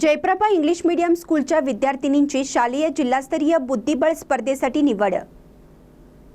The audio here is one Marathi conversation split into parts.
जयप्रभा इंग्लिश मीडियम स्कूलच्या विद्यार्थिनींची शालेय जिल्हास्तरीय बुद्धिबळ स्पर्धेसाठी निवड.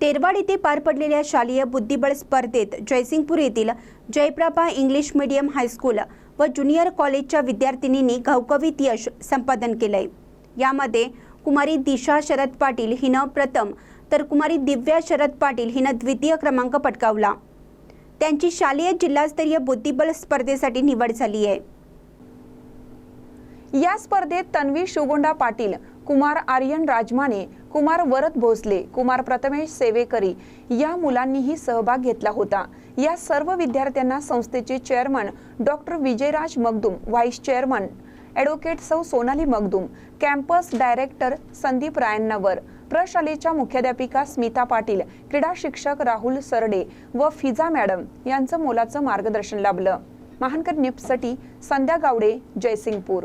तेरवाड येथे पार पडलेल्या शालेय बुद्धिबळ स्पर्धेत जयसिंगपूर येथील Jayaprabha English medium high school व ज्युनियर कॉलेजच्या विद्यार्थिनींनी घवघवीत यश संपादन केलंय. यामध्ये कुमारी दिशा शरद पाटील हिनं प्रथम तर कुमारी दिव्या शरद पाटील हिनं द्वितीय क्रमांक पटकावला. त्यांची शालेय जिल्हास्तरीय बुद्धिबळ स्पर्धेसाठी निवड झाली आहे या स्पर्धेत तन्वी शिवगोंडा पाटील कुमार आर्यन राजमाने कुमार वरद भोसले कुमार प्रथमेश सेवेकरी या मुलांनीही सहभाग घेतला होता. या सर्व विद्यार्थ्यांना संस्थेचे chairman doctor Vijayraj Magdum vice chairman advocate सौ सोनाली मगदुम कॅम्पस डायरेक्टर संदीप रायन्नावर प्रशालेच्या मुख्याध्यापिका स्मिता पाटील क्रीडा शिक्षक राहुल सरडे व फिजा मॅडम यांचं मोलाचं मार्गदर्शन लाभलं. महानकर न्यूजसाठी संध्या गावडे जयसिंगपूर.